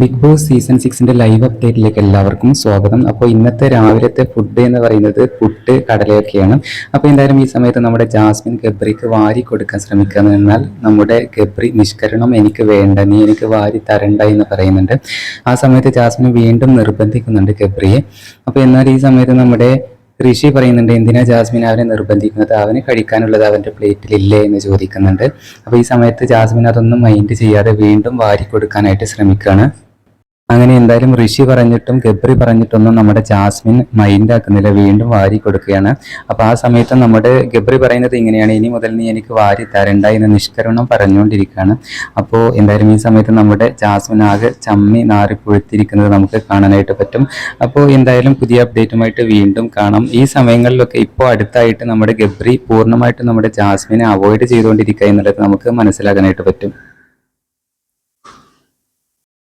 Big Boss season സിക്സിന്റെ live അപ്ഡേറ്റിലേക്ക് എല്ലാവർക്കും സ്വാഗതം. അപ്പോൾ ഇന്നത്തെ രാവിലത്തെ ഫുഡ് എന്ന് പറയുന്നത് പുട്ട് കടലയൊക്കെയാണ്. അപ്പോൾ എന്തായാലും ഈ സമയത്ത് നമ്മുടെ ജാസ്മിൻ ഗബ്രിക്ക് വാരി കൊടുക്കാൻ ശ്രമിക്കുക എന്നാൽ നമ്മുടെ ഗബ്രി നിഷ്കരണം എനിക്ക് വേണ്ട നീ എനിക്ക് വാരി തരണ്ട എന്ന് പറയുന്നുണ്ട്. ആ സമയത്ത് ജാസ്മിൻ വീണ്ടും നിർബന്ധിക്കുന്നുണ്ട് ഗബ്രിയെ. അപ്പോൾ എന്നാൽ ഈ സമയത്ത് നമ്മുടെ ഋഷി പറയുന്നുണ്ട് എന്തിനാ ജാസ്മിൻ അവനെ നിർബന്ധിക്കുന്നത്? അവന് കഴിക്കാനുള്ളത് അവന്റെ പ്ലേറ്റിൽ ഇല്ലേ എന്ന് ചോദിക്കുന്നുണ്ട്. അപ്പോൾ ഈ സമയത്ത് ജാസ്മിൻ അതൊന്നും മൈൻഡ് ചെയ്യാതെ വീണ്ടും വാരി കൊടുക്കാനായിട്ട് ശ്രമിക്കുകയാണ്. അങ്ങനെ എന്തായാലും ഋഷി പറഞ്ഞിട്ടും ഗബ്രി പറഞ്ഞിട്ടൊന്നും നമ്മുടെ ജാസ്മിൻ മൈൻഡ് ആക്കുന്നില്ല. വീണ്ടും വാരി കൊടുക്കുകയാണ്. അപ്പോൾ ആ സമയത്ത് നമ്മുടെ ഗബ്രി പറയുന്നത് ഇങ്ങനെയാണ്. ഇനി മുതൽ നീ എനിക്ക് വാരി തരണ്ട എന്ന് നിഷ്കരണം പറഞ്ഞുകൊണ്ടിരിക്കുകയാണ്. അപ്പോൾ എന്തായാലും ഈ സമയത്ത് നമ്മുടെ ജാസ്മിൻ ആകെ ചമ്മി നാറി പുഴുത്തിരിക്കുന്നത് നമുക്ക് കാണാനായിട്ട് പറ്റും. അപ്പോൾ എന്തായാലും പുതിയ അപ്ഡേറ്റുമായിട്ട് വീണ്ടും കാണാം. ഈ സമയങ്ങളിലൊക്കെ ഇപ്പോൾ അടുത്തായിട്ട് നമ്മുടെ ഗബ്രി പൂർണമായിട്ടും നമ്മുടെ ജാസ്മിനെ അവോയ്ഡ് ചെയ്തുകൊണ്ടിരിക്കുക എന്നുള്ളത് നമുക്ക് മനസ്സിലാക്കാനായിട്ട് പറ്റും.